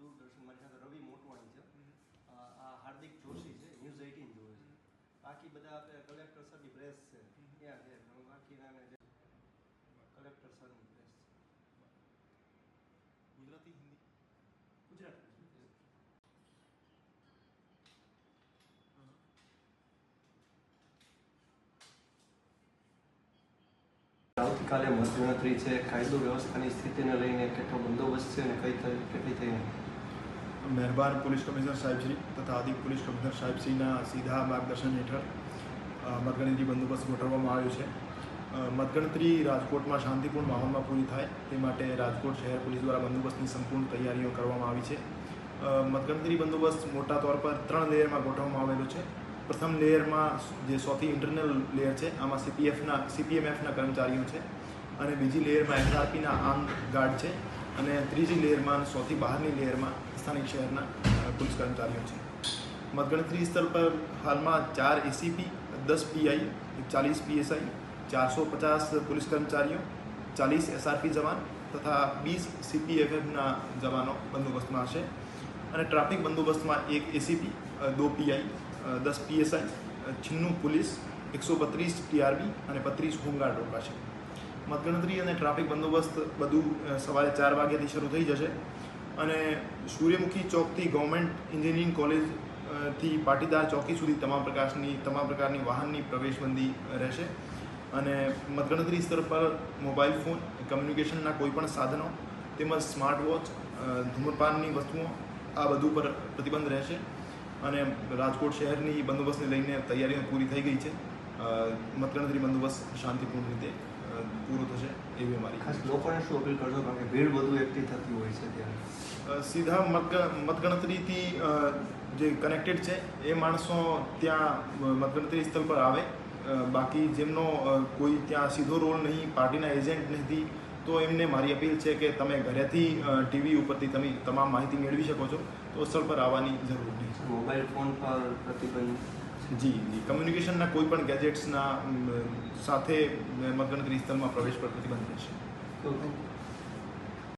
દૂરદર્શન મારી સાથે રવિ મોટવાણી છે. આ હાર્દિક જોશી છે ન્યૂઝ એઇટીન જોવે છે. બાકી બધા આપણે કલેક્ટર સરની પ્રેસ છે. ત્યાં છે બાકીના કલેક્ટર સરની પ્રેસ છે. ગુજરાતી હિન્દી? ગુજરાતી આવતીકાલે મતગણતરી છે. કાયદો વ્યવસ્થાની સ્થિતિને લઈને કેટલો બંદોબસ્ત છે અને કઈ કેટલી થઈ મહેરબાન પોલીસ કમિશનર સાહેબશ્રી તથા અધિક પોલીસ કમિશનર સાહેબશ્રીના સીધા માર્ગદર્શન હેઠળ મતગણતરી બંદોબસ્ત ગોઠવવામાં આવ્યો છે. મતગણતરી રાજકોટમાં શાંતિપૂર્ણ માહોલમાં પૂરી થાય, તે માટે રાજકોટ શહેર પોલીસ દ્વારા બંદોબસ્તની સંપૂર્ણ તૈયારીઓ કરવામાં આવી છે. મતગણતરી બંદોબસ્ત મોટા તौर પર ત્રણ લેયરમાં ગોઠવવામાં આવેલો છે. પ્રથમ લેયરમાં જે સૌથી ઇન્ટરનલ લેયર છે, આમાં સીપીએફના સીપીએમએફના કર્મચારીઓ છે અને બીજી લેયરમાં એસઆરપીના આર્મ ગાર્ડ છે. અને ત્રીજી લેયરમાં સૌથી બહારની લેયરમાં સ્થાનિક શહેરના પોલીસ કર્મચારીઓ છે. મતગણતરી સ્થળ પર હાલમાં ચાર એસીપી દસ પીઆઈ ચાલીસ પીએસઆઈ ચારસો પચાસ પોલીસ કર્મચારીઓ, ચાલીસ એસઆરપી જવાન તથા વીસ સીપીએફએફના જવાનો બંદોબસ્તમાં હશે. અને ટ્રાફિક બંદોબસ્તમાં એક એસીપી દો પીઆઈ દસ પીએસઆઈ છન્નું પોલીસ, એકસો બત્રીસ ટીઆરબી અને બત્રીસ હોમગાર્ડ રોકાશે. મતગણતરી અને ટ્રાફિક બંદોબસ્ત બધું સવારે ચાર વાગ્યાથી શરૂ થઈ જશે. અને સૂર્યમુખી ચોકથી ગવર્મેન્ટ એન્જિનિયરિંગ કોલેજથી પાટીદાર ચોકી સુધી તમામ પ્રકારની તમામ પ્રકારની વાહનની પ્રવેશબંધી રહેશે. અને મતગણતરી સ્તર પર મોબાઈલ ફોન, કમ્યુનિકેશનના કોઈપણ સાધનો તેમજ સ્માર્ટ વોચ ધૂમ્રપાનની વસ્તુઓ, આ બધું પર પ્રતિબંધ રહેશે. અને રાજકોટ શહેરની બંદોબસ્તને લઈને તૈયારીઓ પૂરી થઈ ગઈ છે. મતગણતરી બંદોબસ્ત શાંતિપૂર્ણ રીતે પૂરો થશે એવી અમારી ખાસ લોકોને શું અપીલ કરશો? કારણ કે ભીડ વધુ એકઠી થતી હોય છે ત્યારે. સીધા મત મતગણતરીથી જે કનેક્ટેડ છે એ માણસો ત્યાં મતગણતરી સ્થળ પર આવે. બાકી જેમનો કોઈ ત્યાં સીધો રોલ નહીં પાર્ટીના એજન્ટ નથી તો એમને મારી અપીલ છે કે તમે ઘરેથી ટીવી ઉપરથી તમે તમામ માહિતી મેળવી શકો છો તો સ્થળ પર આવવાની જરૂર નહીં. મોબાઈલ ફોન પર પ્રતિબંધ? જી જી. કમ્યુનિકેશનના કોઈ પણ ગેજેટ્સના સાથે મતગણતરી સ્થળમાં પ્રવેશ પર પ્રતિબંધ રહેશે.